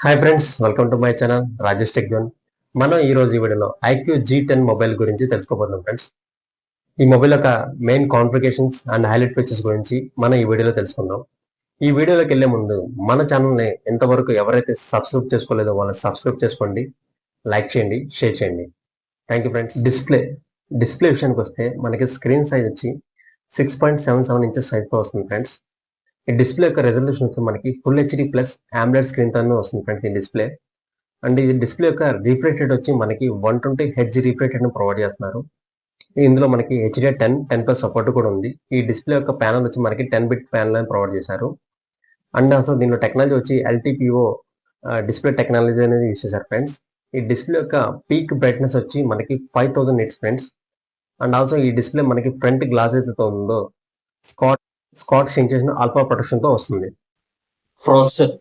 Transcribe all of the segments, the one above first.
Hi friends welcome to my channel Rajesh tech zone మనం ఈ రోజు ఈ వీడియోలో ఐక్యూ జీ టెన్ మొబైల్ గురించి తెలుసుకోబోతున్నాం ఫ్రెండ్స్ ఈ మొబైల్ యొక్క main configurations and highlight features గురించి మనం ఈ వీడియోలో తెలుసుకుందాం. ఈ వీడియోలోకి వెళ్ళే ముందు మన ఛానల్ని ఎంతవరకు ఎవరైతే సబ్స్క్రైబ్ చేసుకోలేదో వాళ్ళు సబ్స్క్రైబ్ చేసుకోండి లైక్ చేయండి షేర్ చేయండి. Thank you friends display display విషయానికి వస్తే మనకి స్క్రీన్ సైజ్ వచ్చి six point seven seven inches సైజ్తో వస్తుంది ఫ్రెండ్స్ ఈ డిస్ప్లే యొక్క రెజల్యూషన్ వచ్చి మనకి full HD plus AMOLED screen తోనే వస్తుంది ఫ్రెండ్స్ ఈ డిస్ప్లే అండ్ ఈ డిస్ప్లే యొక్క రీఫ్రెష్ రేట్ వచ్చి మనకి one twenty H refresh provide చేస్తున్నారు. ఇందులో మనకి HD ten ten plus support కూడా ఉంది. ఈ డిస్ప్లే యొక్క ప్యానల్ వచ్చి మనకి టెన్ బిట్ ప్యానల్ అని ప్రొవైడ్ చేశారు. అండ్ అసలు దీనిలో టెక్నాలజీ వచ్చి ఎల్టీపీఓ డిస్ప్లే టెక్నాలజీ అనేది యూస్ చేశారు ఫ్రెండ్స్ ఈ డిస్ప్లే యొక్క పీక్ బ్రైట్నెస్ వచ్చి మనకి five thousand nits friends and also ఈ డిస్ప్లే మనకి ఫ్రంట్ గ్లాస్ అయితే ఉందో స్కాట్ స్కాట్ సింక్ చేసిన ఆల్ఫా ప్రొటెక్షన్తో వస్తుంది. ప్రాసెసర్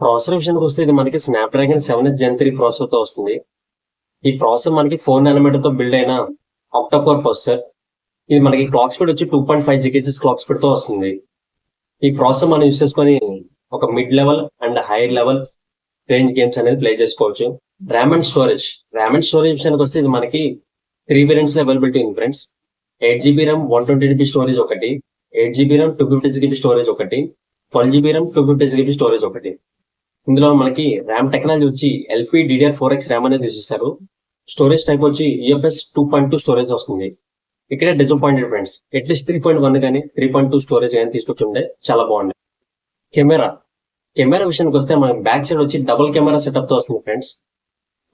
ప్రాసెసర్ విషయానికి వస్తే ఇది మనకి స్నాప్డ్రాగన్ సెవెన్ జెన్ త్రీ ప్రాసెసర్తో వస్తుంది. ఈ ప్రాసెసర్ మనకి ఫోర్ నానోమీటర్తో బిల్డ్ అయిన ఆక్టోకోర్ ప్రాసెసర్ ఇది మనకి క్లాక్ స్పీడ్ వచ్చి two point five gigahertz clock స్పీడ్తో వస్తుంది. ఈ ప్రాసెసర్ మనం యూస్ చేసుకొని ఒక mid level and high level range games అనేది ప్లే చేసుకోవచ్చు. RAM and storage RAM and storage విషయానికి వస్తే ఇది మనకి త్రీ వేరియంట్స్లో అవైలబిలిటీ ఉంది friends eight GB RAM one twenty GB storage ఒకటి. Eight GB RAM two fifty GB storage ఒకటి twelve GB RAM two fifty GB storage ఒకటి. ఇందులో మనకి ర్యామ్ టెక్నాలజీ వచ్చి LP DDR four X RAM అనేది use చేశారు. Storage type వచ్చి UFS two point two storage వస్తుంది. ఇక్కడే disappointed friends at least three point one కానీ త్రీ పాయింట్ టూ స్టోరేజ్ కానీ తీసుకొచ్చుండే చాలా బాగుంది కెమెరా. కెమెరా విషయానికి వస్తే మనకి బ్యాక్ సైడ్ వచ్చి డబుల్ కెమెరా సెటప్తో వస్తుంది ఫ్రెండ్స్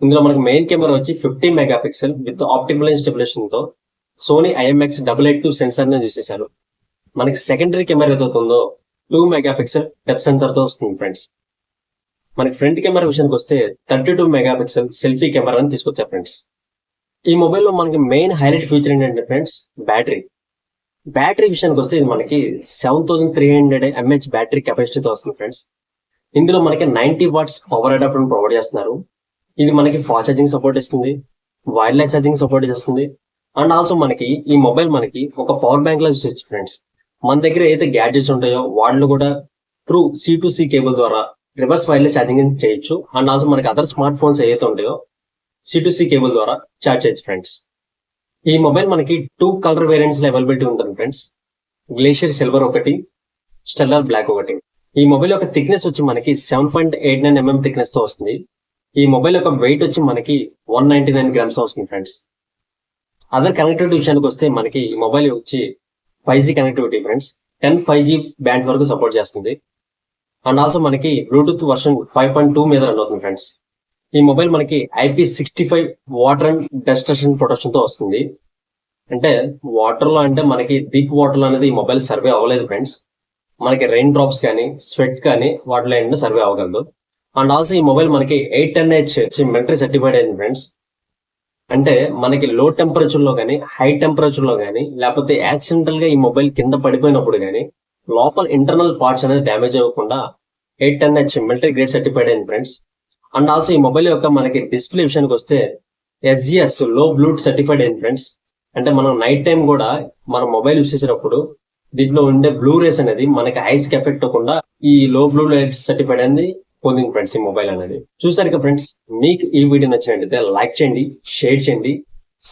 ఇందులో మనకి మెయిన్ కెమెరా వచ్చి fifty mega pixel with optical స్టెబిలేషన్తో Sony IMX double eight two సెన్సార్ని చూసేశారు మనకి సెకండరీ కెమెరా ఏదవుతుందో ఉందో టూ మెగా పిక్సెల్ డెప్ సెన్సర్తో వస్తుంది ఫ్రెండ్స్ మనకి ఫ్రంట్ కెమెరా విషయానికి వస్తే thirty two megapixel selfie camera అని తీసుకొచ్చారు ఫ్రెండ్స్ ఈ మొబైల్లో మనకి మెయిన్ హైలైట్ ఫీచర్ ఏంటంటే ఫ్రెండ్స్ బ్యాటరీ బ్యాటరీ విషయానికి వస్తే ఇది మనకి seven thousand three hundred mAh battery కెపాసిటీతో వస్తుంది ఫ్రెండ్స్ ఇందులో మనకి ninety watts power adapter provide చేస్తున్నారు. ఇది మనకి ఫాస్ట్ ఛార్జింగ్ సపోర్ట్ ఇస్తుంది వైర్లెస్ ఛార్జింగ్ సపోర్ట్ చేస్తుంది. అండ్ ఆల్సో మనకి ఈ మొబైల్ మనకి ఒక పవర్ బ్యాంక్ లా యూస్ ఫ్రెండ్స్ మన దగ్గర ఏదైతే గ్యాడ్జెట్స్ ఉంటాయో వాళ్ళు కూడా through C to C cable ద్వారా రివర్స్ వైర్లెస్ ఛార్జింగ్ చేయొచ్చు. అండ్ ఆల్సో మనకి అదర్ స్మార్ట్ ఫోన్స్ ఏవైతే ఉంటాయో సి టు సి కేబుల్ ద్వారా చార్జ్ చేయొచ్చు ఫ్రెండ్స్ ఈ మొబైల్ మనకి టూ కలర్ వేరియంట్స్లో అవైలబిలిటీ ఉంటుంది ఫ్రెండ్స్ గ్లేషియర్ సిల్వర్ ఒకటి స్టెల్లర్ బ్లాక్ ఒకటి. ఈ మొబైల్ యొక్క థిక్నెస్ వచ్చి మనకి seven point eight nine MM థిక్నెస్తో వస్తుంది. ఈ మొబైల్ యొక్క వెయిట్ వచ్చి మనకి వన్ నైన్టీ నైన్ గ్రామ్స్ వస్తుంది ఫ్రెండ్స్ అదర్ కనెక్టివిటీ విషయానికి వస్తే మనకి ఈ మొబైల్ వచ్చి five G connectivity friends ten five G band వరకు సపోర్ట్ చేస్తుంది అండ్ ఆల్సో మనకి Bluetooth version five point two మీద రన్ అవుతుంది ఫ్రెండ్స్ ఈ మొబైల్ మనకి IP sixty five water and dust ప్రొటెక్షన్తో వస్తుంది అంటే వాటర్లో అంటే మనకి డీప్ వాటర్లో అనేది ఈ మొబైల్ సర్వే అవ్వలేదు ఫ్రెండ్స్ మనకి రెయిన్ డ్రాప్స్ కానీ స్వెట్ కానీ వాటిలో ఏంటంటే సర్వే అవ్వగలదు అండ్ ఆల్సో ఈ మొబైల్ మనకి eight ten H military certified అయింది ఫ్రెండ్స్ అంటే మనకి లో టెంపరేచర్లో కానీ హై టెంపరేచర్లో కానీ లేకపోతే యాక్సిడెంటల్గా ఈ మొబైల్ కింద పడిపోయినప్పుడు కానీ లోపల ఇంటర్నల్ పార్ట్స్ అనేది డ్యామేజ్ అవ్వకుండా eight ten H military grade certified అయింది ఫ్రెండ్స్ అండ్ ఆల్సో ఈ మొబైల్ యొక్క మనకి డిస్ప్లే విషయానికి వస్తే ఎస్జిఎస్లో బ్లూట్ సర్టిఫైడ్ అయింది ఫ్రెండ్స్ అంటే మనం నైట్ టైం కూడా మన మొబైల్ యూస్ చేసేటప్పుడు దీంట్లో ఉండే బ్లూ రేస్ అనేది మనకి ఐస్కి ఎఫెక్ట్ అవ్వకుండా ఈ లో బ్లూ లైట్ సర్టిఫైడ్ అనేది పొందింది ఫ్రెండ్స్ ఈ మొబైల్ అనేది. చూసారు కదా ఫ్రెండ్స్ మీకు ఈ వీడియో నచ్చినట్లయితే లైక్ చేయండి షేర్ చేయండి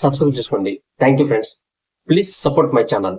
సబ్స్క్రైబ్ చేసుకోండి. Thank you friends please support my channel